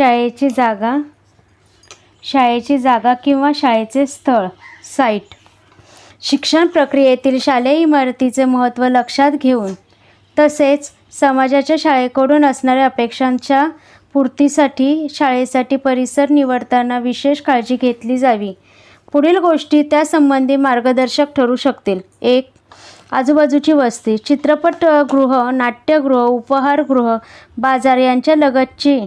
शाळेची जागा शाळेची जागा किंवा शाळेचे स्थळ साईट शिक्षण प्रक्रियेतील शालेय इमारतीचे महत्त्व लक्षात घेऊन तसेच समाजाच्या शाळेकडून असणाऱ्या अपेक्षांच्या पूर्तीसाठी शाळेसाठी परिसर निवडताना विशेष काळजी घेतली जावी. पुढील गोष्टी त्यासंबंधी मार्गदर्शक ठरू शकतील. एक आजूबाजूची वस्ती चित्रपटगृह नाट्यगृह उपहारगृह बाजार यांच्या लगतची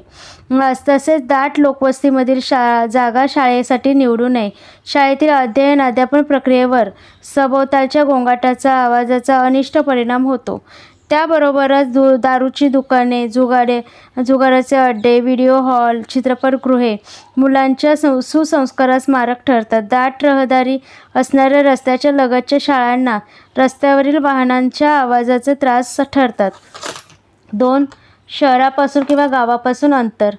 तसेच दाट लोकवस्तीमधील शा जागा शाळेसाठी निवडू नये. शाळेतील अध्ययन अध्यापन प्रक्रियेवर सभोवतालच्या गोंगाटाचा आवाजाचा अनिष्ट परिणाम होतो. त्याबरोबरच दु दारूची दुकाने जुगाडे जुगाराचे अड्डे व्हिडिओ हॉल चित्रपटगृहे मुलांच्या सं सुसंस्कारास मारक ठरतात. दाट रहदारी असणाऱ्या रस्त्याच्या लगतच्या शाळांना रस्त्यावरील वाहनांच्या आवाजाचे त्रास ठरतात. दोन शहरापासून किंवा गावापासून अंतर.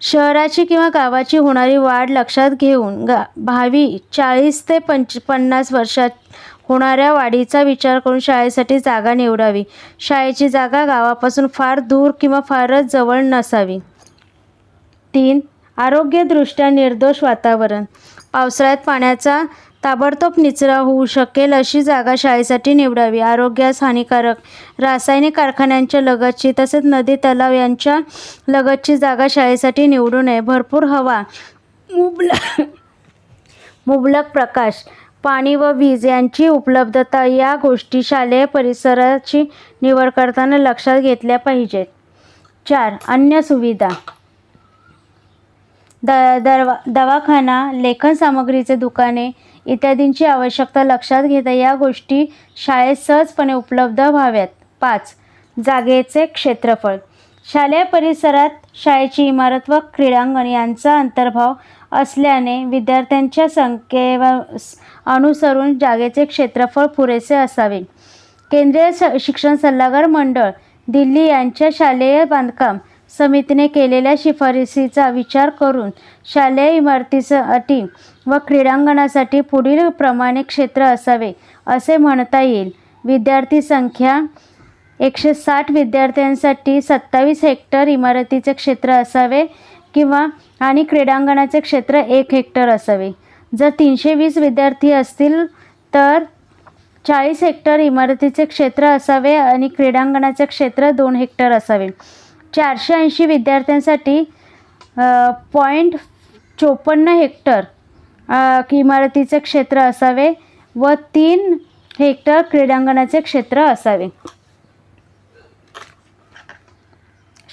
शहराची किंवा गावाची होणारी वाढ लक्षात घेऊन गा भावी चाळीस ते पंच पन्नास वर्षात होणाऱ्या वाढीचा विचार करून शाळेसाठी जागा निवडावी. शाळेची जागा गावापासून फार दूर किंवा फारच जवळ नसावी. तीन आरोग्यदृष्ट्या निर्दोष वातावरण. पावसाळ्यात पाण्याचा ताबडतोब निचरा होऊ शकेल अशी जागा शाळेसाठी निवडावी. आरोग्यास हानिकारक. रासायनिक कारखान्यांच्या लगतची तसेच नदी तलाव यांच्या लगतची जागा शाळेसाठी निवडू नये. भरपूर हवा. मुबलक मुबलक प्रकाश. पाणी व वीज यांची उपलब्धता या गोष्टी शालेय परिसराची निवड करताना लक्षात घेतल्या पाहिजेत. चार. अन्य सुविधा. द दरवा दवाखाना लेखन सामग्रीचे दुकाने इत्यादींची आवश्यकता लक्षात घेता या गोष्टी शाळेत सहजपणे उपलब्ध व्हाव्यात. पाच जागेचे क्षेत्रफळ. शालेय परिसरात शाळेची इमारत व क्रीडांगण यांचा अंतर्भाव असल्याने विद्यार्थ्यांच्या संख्येवर अनुसरून जागेचे क्षेत्रफळ पुरेसे असावे. केंद्रीय स शिक्षण सल्लागार मंडळ दिल्ली यांच्या शालेय बांधकाम समितीने केलेल्या शिफारसीचा विचार करून शालेय इमारतीचं अटी व क्रीडांगणासाठी पुढील प्रमाणे क्षेत्र असावे असे म्हणता येईल. विद्यार्थी संख्या एकशे साठ विद्यार्थ्यांसाठी सत्तावीस हेक्टर इमारतीचे क्षेत्र असावे किंवा आणि क्रीडांगणाचे क्षेत्र एक हेक्टर असावे. जर तीनशे वीस विद्यार्थी असतील तर चाळीस हेक्टर इमारतीचे क्षेत्र असावे आणि क्रीडांगणाचे क्षेत्र दोन हेक्टर असावे. चारशे ऐंशी विद्यार्थ्यांसाठी पॉईंट चोपन्न हेक्टर इमारतीचे क्षेत्र असावे व तीन हेक्टर क्रीडांगणाचे क्षेत्र असावे.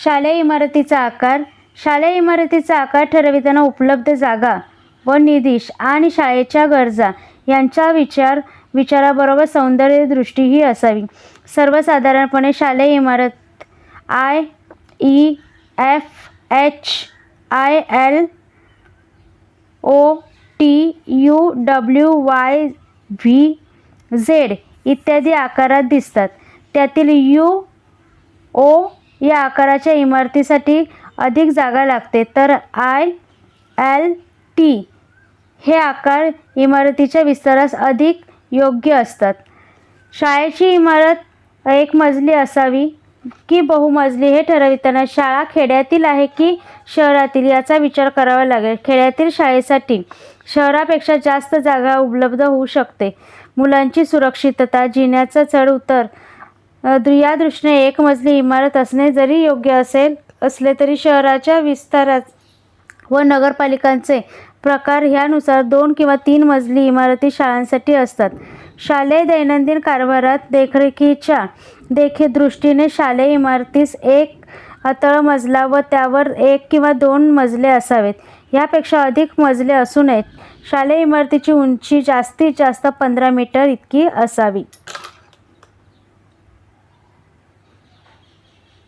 शालेय इमारतीचा आकार शालेय इमारतीचा आकार ठरविताना उपलब्ध जागा व निधीश आणि शाळेच्या गरजा यांचा विचार विचाराबरोबर सौंदर्य दृष्टीही असावी. सर्वसाधारणपणे शालेय इमारत I E F H I L O T U W Y V Z इत्यादी आकारात दिसतात. त्यातील यू ओ या आकाराच्या इमारतीसाठी अधिक जागा लागते. तर आय एल टी हे आकार इमारतीच्या विस्तारास अधिक योग्य असतात. शाळेची इमारत एक मजली असावी. की बहुमजली हे ठरविताना शाळा खेड्यातील आहे की शहरातील याचा विचार करावा लागेल. खेड्यातील शाळेसाठी शहरापेक्षा जास्त जागा उपलब्ध होऊ शकते. मुलांची सुरक्षितता जिन्याचा चढ उतर या दृष्टीने एक मजली इमारत असणे जरी योग्य असेल असले तरी शहराच्या विस्तारात व नगरपालिकांचे प्रकार ह्यानुसार दोन किंवा तीन मजली इमारती शाळांसाठी असतात. शालेय दैनंदिन कारभारात देखरेखीच्या देखी दृष्टीने शालेय इमारतीस एक अतळ मजला व त्यावर एक किंवा दोन मजले असावेत. यापेक्षा अधिक मजले असू नयेत शालेय इमारतीची उंची जास्तीत जास्त पंधरा मीटर इतकी असावी.